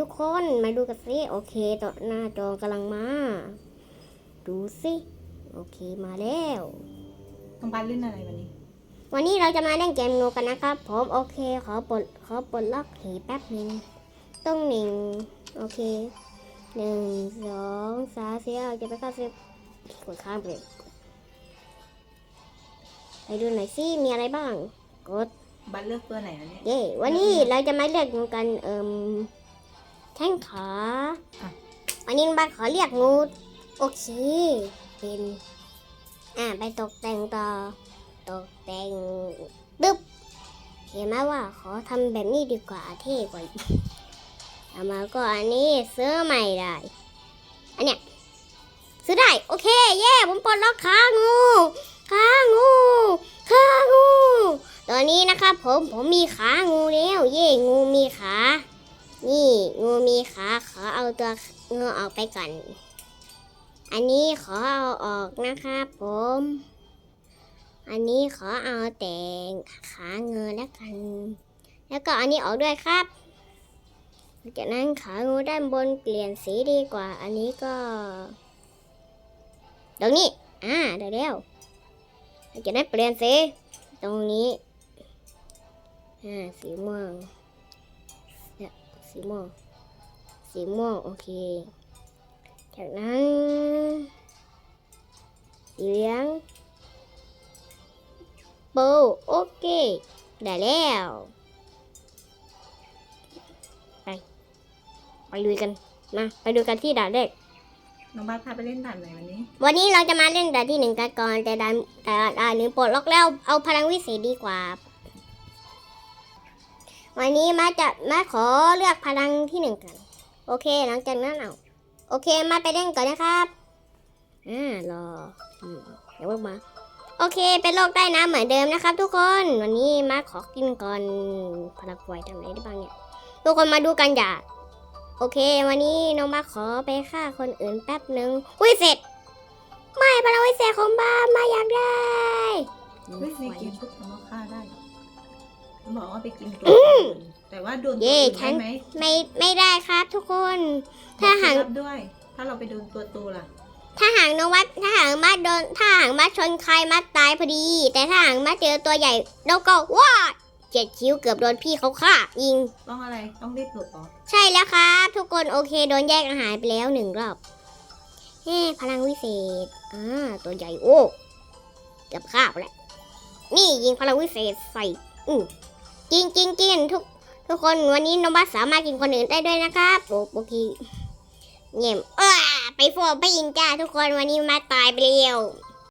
ทุกคนมาดูกันสิโอเคต่อหน้าจอกำลังมา ดูสิโอเคมาแล้วน้องบ้านเล่นอะไรวันนี้ วันนี้เราจะมาเล่นเกมงูกันนะครับผมโอเคขอปลดขอปลดล็อกหีแป๊บหนึ่งต้องหนึ่งโอเคหนึ่งสองสามสี่ห้าจะไปเข้าสิบกดข้ามไปเลยไปดูหน่อยสิมีอะไรบ้าง กดบ้านเลือกตัวไหนวันนี้ เย่วันนี้เราจะมาเลือกงูกันเอ่ม แท่งขาอะวันนี้บ้านขอเรียกงู โอเค เป็น อ่า ไปตกแต่งต่อ ตกแต่งดึบเห็นไหมว่าขอทำแบบนี้ดีกว่าเท่กว่าอีกเอามาก็อันนี้ซื้อใหม่ได้ อันเนี้ยซื้อได้ โอเค เย่ผมปลดล็อกขางูขางูขางู ตอนนี้นะครับผมผมมีขางูแล้ว เย่งูมีขา นี่งูมีขาขอเอาตัวงูออกไปก่อน อันนี้ขอเอาออกนะครับผม อันนี้ขอเอาแต่ขาเงินแล้วกัน แล้วก็อันนี้ออกด้วยครับจากนั้นขางูด้านบนเปลี่ยนสีดีกว่า อันนี้ก็ตรงนี้ อ่าได้แล้วจากนั้นเปลี่ยนสี ตรงนี้ อ่า สีม่วงเนี่ย สีม่วง สีม่วง โอเค จากนั้นสีเหลืองโบโอเค ได้แล้ว ไป ไปลุยกัน มา ไปดูกันที่ด่านแรก น้องบ้านพาไปเล่นด่านไหนวันนี้ วันนี้เราจะมาเล่นด่านที่หนึ่งกันก่อน แต่ด่านแต่ด่านหนึ่งปลดล็อกแล้ว เอาพลังวิเศษดีกว่า วันนี้มาจะมาขอเลือกพลังที่หนึ่งกัน โอเค หลังจากนั้นเอา โอเค มาไปเล่นก่อนนะครับอ่ารออืมเดี๋ยวเพิ่งมา โอเค เป็นโลกใต้น้ำเหมือนเดิมนะครับ ทุกคน วันนี้มาขอกินก่อน พลังไฟทำอะไรได้บ้างเนี่ย ทุกคนมาดูกันอย่าโอเค วันนี้น้องมาขอไปฆ่าคนอื่นแป๊บหนึ่งอุ้ยเสร็จ ไม่พลังวิเศษของบ้ามาอยากได้เฮ้ยในเกมปุ๊บน้อฆ่าได้ บอกว่าไปกินตัวอื่นแต่ว่าโดนตัวเย่อื่นฉัได้นไหมไม่ไม่ได้ครับทุกคน ถ้าหากบอกเคล็ดลับด้วย ถ้าเราไปโดนตัวตูล่ะ ถ้าหางนวัดถ้าหางมาโดนถ้าหางมาชนใครมาตายพอดี แต่ถ้าหางมาเจอตัวใหญ่แล้วก็ว้าเจ็ดคิ้วเกือบโดนพี่เขาฆ่ายิง ต้องอะไรต้องรีบหลบเหรอใช่แล้วครับ ทุกคนโอเคโดนแยกอาหารไปแล้วหนึ่งรอบเฮ้พลังวิเศษอ่าตัวใหญ่โอ้เกือบฆ่าไปแล้วนี่ยิงพลังวิเศษใส่อืม กินกินกินทุกทุกคนวันนี้น้องบัสสามารถกินคนอื่นได้ด้วยนะครับโอ้โอเคเงียบเออไปฟอร์ไปอินจ้าทุกคนวันนี้มาตายไปเร็ว